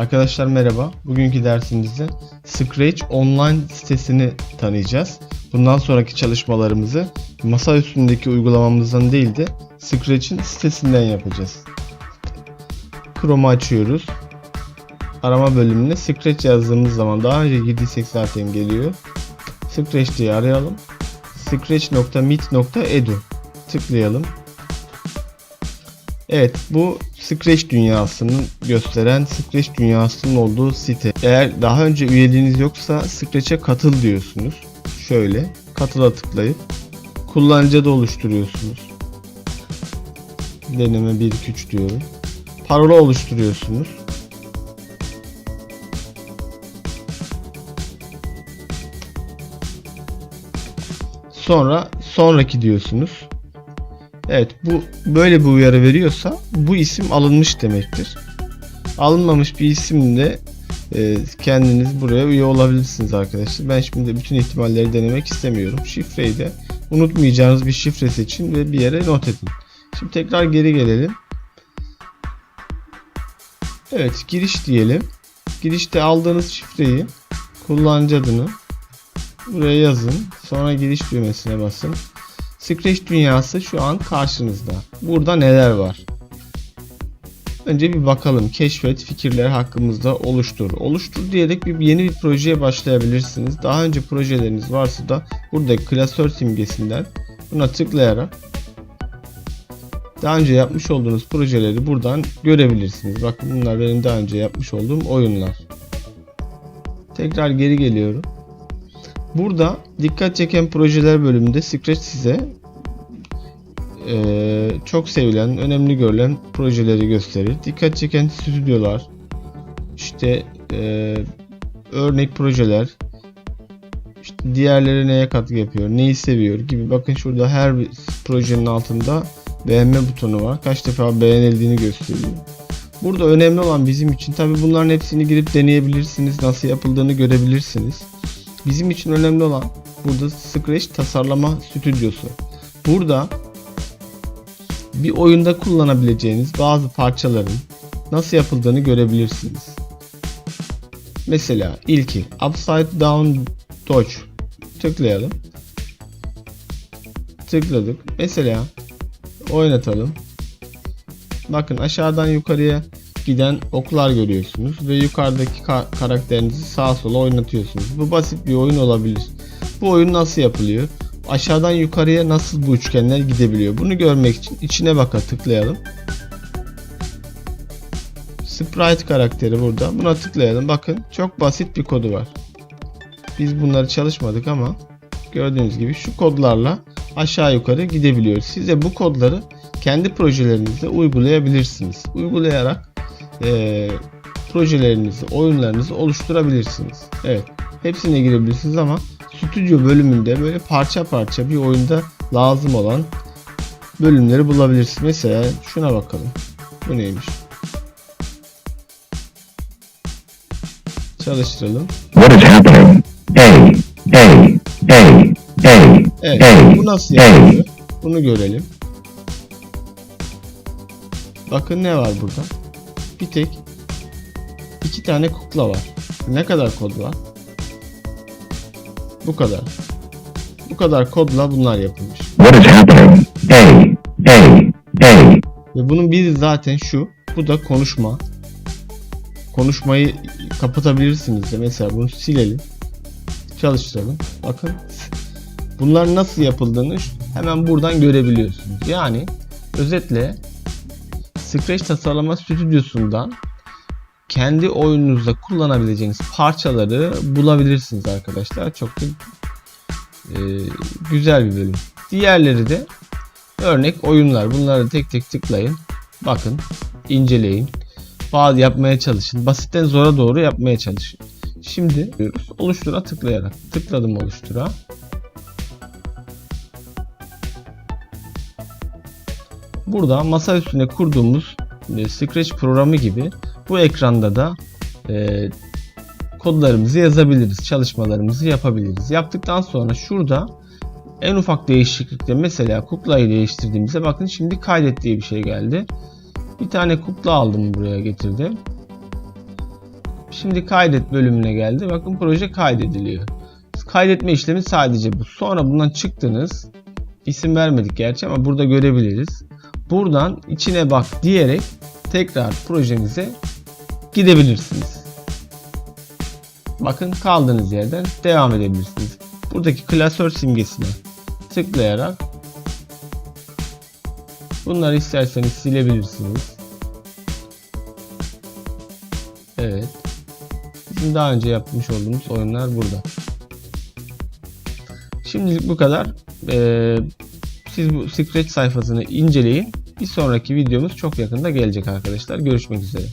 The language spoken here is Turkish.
Arkadaşlar merhaba. Bugünkü dersimizde Scratch online sitesini tanıyacağız. Bundan sonraki çalışmalarımızı masa üstündeki uygulamamızdan değil de Scratch'in sitesinden yapacağız. Chrome'u açıyoruz. Arama bölümüne Scratch yazdığımız zaman daha önce girdiysek zaten geliyor. Scratch diye arayalım. Scratch.meet.edu tıklayalım. Evet bu Scratch dünyasının gösteren Scratch dünyasının olduğu site. Eğer daha önce üyeliğiniz yoksa Scratch'e katıl diyorsunuz. Şöyle katıla tıklayıp kullanıcı da oluşturuyorsunuz. Deneme 1 2 3 diyorum. Parola oluşturuyorsunuz. Sonra sonraki diyorsunuz. Evet bu böyle bir uyarı veriyorsa bu isim alınmış demektir. Alınmamış bir isimle e, kendiniz buraya üye olabilirsiniz arkadaşlar. Ben şimdi bütün ihtimalleri denemek istemiyorum. Şifreyi de unutmayacağınız bir şifre seçin ve bir yere not edin. Şimdi tekrar geri gelelim. Evet giriş diyelim. Girişte aldığınız şifreyi kullanıcı adını buraya yazın. Sonra giriş düğmesine basın. Scratch dünyası şu an karşınızda. Burada neler var? Önce bir bakalım. Keşfet, fikirler hakkımızda oluştur. Oluştur diyerek bir yeni bir projeye başlayabilirsiniz. Daha önce projeleriniz varsa da burada klasör simgesinden buna tıklayarak daha önce yapmış olduğunuz projeleri buradan görebilirsiniz. Bakın bunlar benim daha önce yapmış olduğum oyunlar. Tekrar geri geliyorum. Burada dikkat çeken projeler bölümünde Scratch size eee, çok sevilen, önemli görülen projeleri gösterir. Dikkat çeken stüdyolar, işte eee, örnek projeler, işte diğerleri neye katkı yapıyor, neyi seviyor gibi. Bakın şurada her bir projenin altında beğenme butonu var. Kaç defa beğenildiğini gösteriyor. Burada önemli olan bizim için tabi bunların hepsini girip deneyebilirsiniz. Nasıl yapıldığını görebilirsiniz. Bizim için önemli olan burada Scratch tasarlama stüdyosu. Burada bir oyunda kullanabileceğiniz bazı parçaların nasıl yapıldığını görebilirsiniz. Mesela ilki Upside Down Dodge tıklayalım. Tıkladık. Mesela oynatalım. Bakın aşağıdan yukarıya giden oklar görüyorsunuz ve yukarıdaki ka- karakterinizi sağa sola oynatıyorsunuz. Bu basit bir oyun olabilir. Bu oyun nasıl yapılıyor? Aşağıdan yukarıya nasıl bu üçgenler gidebiliyor? Bunu görmek için içine baka tıklayalım. Sprite karakteri burada. Buna tıklayalım. Bakın çok basit bir kodu var. Biz bunları çalışmadık ama gördüğünüz gibi şu kodlarla aşağı yukarı gidebiliyoruz. Size bu kodları kendi projelerinizde uygulayabilirsiniz. Uygulayarak eee, projelerinizi, oyunlarınızı oluşturabilirsiniz. Evet, hepsine girebilirsiniz ama stüdyo bölümünde böyle parça parça bir oyunda lazım olan bölümleri bulabilirsiniz. Mesela şuna bakalım. Bu neymiş? Çalıştıralım. What is happening? A, A, A, A, Evet, A, bu nasıl yapılıyor? Bunu görelim. Bakın ne var burada? Bir tek iki tane kukla var. Ne kadar kod var? Bu kadar. Bu kadar kodla bunlar yapılmış. What is happening? A, A, A, Ve bunun biri zaten şu. Bu da konuşma. Konuşmayı kapatabilirsiniz de. Mesela bunu silelim. Çalıştıralım. Bakın. Bunlar nasıl yapıldığını hemen buradan görebiliyorsunuz. Yani özetle Scratch tasarlama stüdyosundan kendi oyununuzda kullanabileceğiniz parçaları bulabilirsiniz arkadaşlar. Çok da e, güzel bir bölüm. Diğerleri de örnek oyunlar. Bunları tek tek tıklayın. Bakın, inceleyin. Bazı yapmaya çalışın. Basitten zora doğru yapmaya çalışın. Şimdi. Oluştura tıklayarak. Tıkladım oluştura. Burada masa üstüne kurduğumuz e, Scratch programı gibi bu ekranda da e, kodlarımızı yazabiliriz, çalışmalarımızı yapabiliriz. Yaptıktan sonra şurada en ufak değişiklikte mesela kuklayı değiştirdiğimizde bakın şimdi kaydet diye bir şey geldi. Bir tane kukla aldım buraya getirdim. Şimdi kaydet bölümüne geldi. Bakın proje kaydediliyor. Kaydetme işlemi sadece bu. Sonra bundan çıktınız. İsim vermedik gerçi ama burada görebiliriz. Buradan içine bak diyerek tekrar projemize gidebilirsiniz. Bakın kaldığınız yerden devam edebilirsiniz. Buradaki klasör simgesine tıklayarak bunları isterseniz silebilirsiniz. Evet. Bizim daha önce yapmış olduğumuz oyunlar burada. Şimdilik bu kadar. Ee, siz bu Scratch sayfasını inceleyin. Bir sonraki videomuz çok yakında gelecek arkadaşlar. Görüşmek üzere.